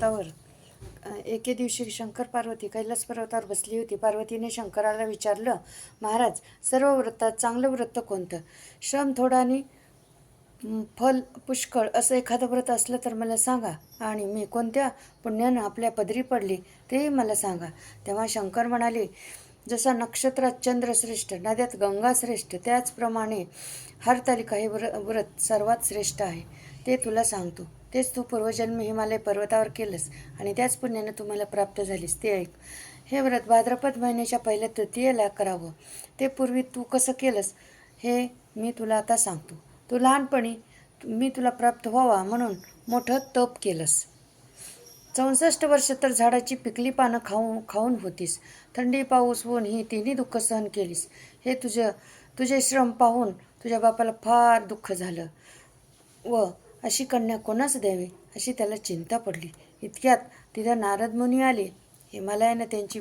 पर्वतावर एके दिवशी शंकर पार्वती कैलास पर्वतावर बसली होती. पार्वतीने शंकराला विचारलं महाराज सर्व व्रतात चांगलं व्रत कोणतं? श्रम थोडा आणि फल पुष्कळ असं एखादं व्रत असलं तर मला सांगा. आणि मी कोणत्या पुण्यानं आपल्या पदरी पडली तेही मला सांगा. तेव्हा शंकर म्हणाले जसा नक्षत्रात चंद्र श्रेष्ठ नद्यात गंगा श्रेष्ठ त्याचप्रमाणे हरतालिका हे व्र व्रत सर्वात श्रेष्ठ आहे. ते तुला सांगतो. तेच तू पूर्वजन्म हिमालय पर्वतावर केलंस आणि त्याच पुण्यानं तुम्हाला प्राप्त झालीस ते ऐक. हे व्रत भाद्रपद महिन्याच्या पहिल्या तृतीयेला करावं. ते पूर्वी तू कसं केलंस हे मी तुला आता सांगतो. तू लहानपणी मी तुला प्राप्त व्हावा म्हणून मोठं तप केलंस. चौसष्ट वर्ष तर झाडाची पिकली पानं खाऊन खाऊन होतीस. थंडी पाऊस होऊन ही तिन्ही दुःख सहन केलीस. हे तुझं तुझे श्रम पाहून तुझ्या बापाला फार दुःख झालं. व अशी कन्या कोणास द्यावी अशी त्याला चिंता पडली. इतक्यात तिथं नारद मुनी आले. हिमालयानं त्यांची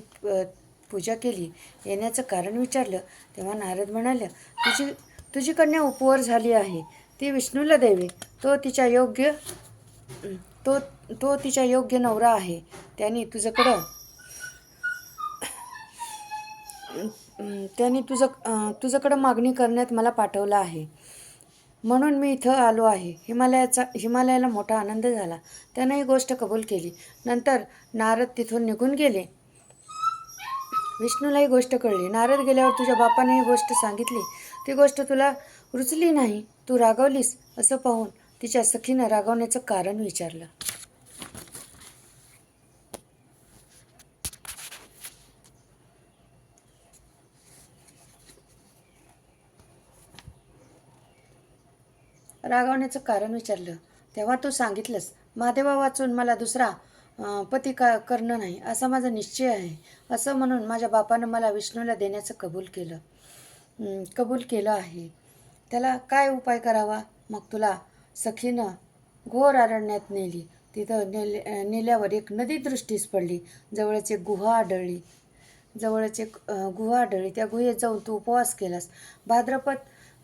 पूजा केली. येण्याचं कारण विचारलं. तेव्हा नारद म्हणाल्या तुझी तुझी कन्या उपवर झाली आहे. ती विष्णूला द्यावी. तो तिच्या योग्य तो तो तिच्या योग्य नवरा आहे. त्यांनी तुझ्याकडं त्याने त्यांनी तुझं तुझ्याकडं मागणी करण्यात मला पाठवलं आहे. म्हणून मी इथं आलो आहे. हिमालयाचा हिमालयाला मोठा आनंद झाला. त्यानं ही गोष्ट कबूल केली. नंतर नारद तिथून निघून गेले. विष्णूला ही गोष्ट कळली. नारद गेल्यावर तुझ्या बापाने ही गोष्ट सांगितली. ती गोष्ट तुला रुचली नाही? तू रागवलीस? असं पाहून तिच्या सखीनं रागवण्याचं कारण विचारलं. रागावण्याचं कारण विचारलं. तेव्हा तू सांगितलंस महादेवा वाचून मला दुसरा पती का करणं नाही असा माझा निश्चय आहे. असं म्हणून माझ्या बापानं मला विष्णूला देण्याचं कबूल केलं. कबूल केलं आहे. त्याला काय उपाय करावा? मग तुला सखीनं घोर अरण्यात नेली. तिथं नेले नेल्यावर एक नदी दृष्टीस पडली. जवळच एक गुहा आढळली. जवळच एक गुहा आढळली. त्या गुहेत जाऊन तू उपवास केलास. भाद्रपद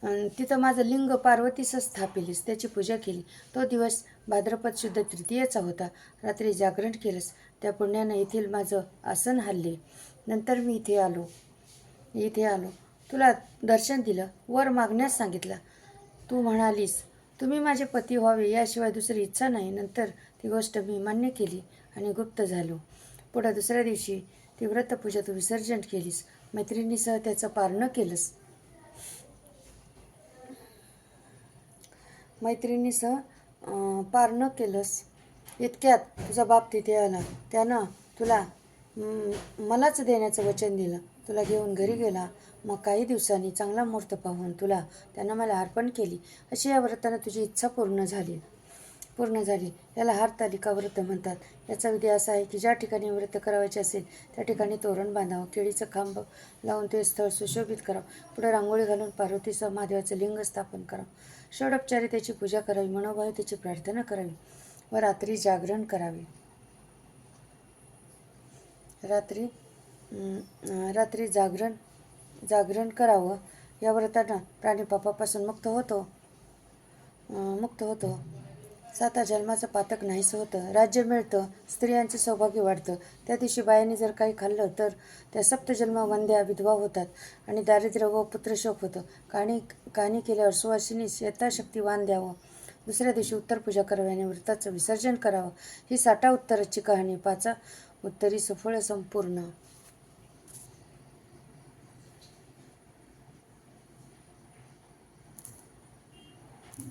तिथं माझं लिंग पार्वतीस स्थापिलीस त्याची पूजा केली. तो दिवस भाद्रपद शुद्ध तृतीयेचा होता. रात्री जागरण केलंस. त्या पुण्यानं येथील माझं आसन हल्ले नंतर मी इथे आलो. इथे आलो. तुला दर्शन दिलं. वर मागण्यास सांगितलं. तू म्हणालीस तुम्ही माझे पती व्हावे याशिवाय दुसरी इच्छा नाही. नंतर ती गोष्ट मी मान्य केली आणि गुप्त झालो. पुढं दुसऱ्या दिवशी ती व्रतपूजा तू विसर्जन केलीस. मैत्रिणीसह त्याचं पारणं केलंस. मैत्रिणीसह पार न केलंस. इतक्यात तुझा बाप तिथे आला. त्यानं तुला मलाच देण्याचं वचन दिलं. तुला घेऊन घरी गेला. मग काही दिवसांनी चांगला मुहूर्त पाहून तुला त्यानं मला अर्पण केली. अशी या व्रतानं तुझी इच्छा पूर्ण झाली. पूर्ण झाली. याला हारतालिका व्रत म्हणतात. याचा विधी असा आहे की ज्या ठिकाणी व्रत करावायचे असेल त्या ठिकाणी तोरण बांधावं केळीचं खांब लावून ते स्थळ सुशोभित करावं. पुढे रांगोळी घालून पार्वतीसह महादेवाचं लिंग स्थापन करावं. षडोपचारी त्याची पूजा करावी मनोभावे त्याची प्रार्थना करावी व रात्री जागरण करावे. रात्री रात्री जागरण जागरण करावं. या व्रतानं प्राणीपापापासून मुक्त होतो. मुक्त होतो. साता जन्माचं पातक नाहीसं होतं. राज्य मिळतं स्त्रियांचं सौभाग्य वाढतं. त्या दिवशी बायांनी जर काही खाल्लं तर त्या सप्तजन्म वंद्या विधवा होतात आणि दारिद्र्य व पुत्रशोक होतं. कहाणी कहाणी केल्यावर सुवासिनीस यथाशक्ती द्यावं. दुसऱ्या दिवशी उत्तरपूजा करावी आणि व्रताचं विसर्जन करावं. ही साठा उत्तराची कहाणी. पाचा उत्तरी सफळ संपूर्ण.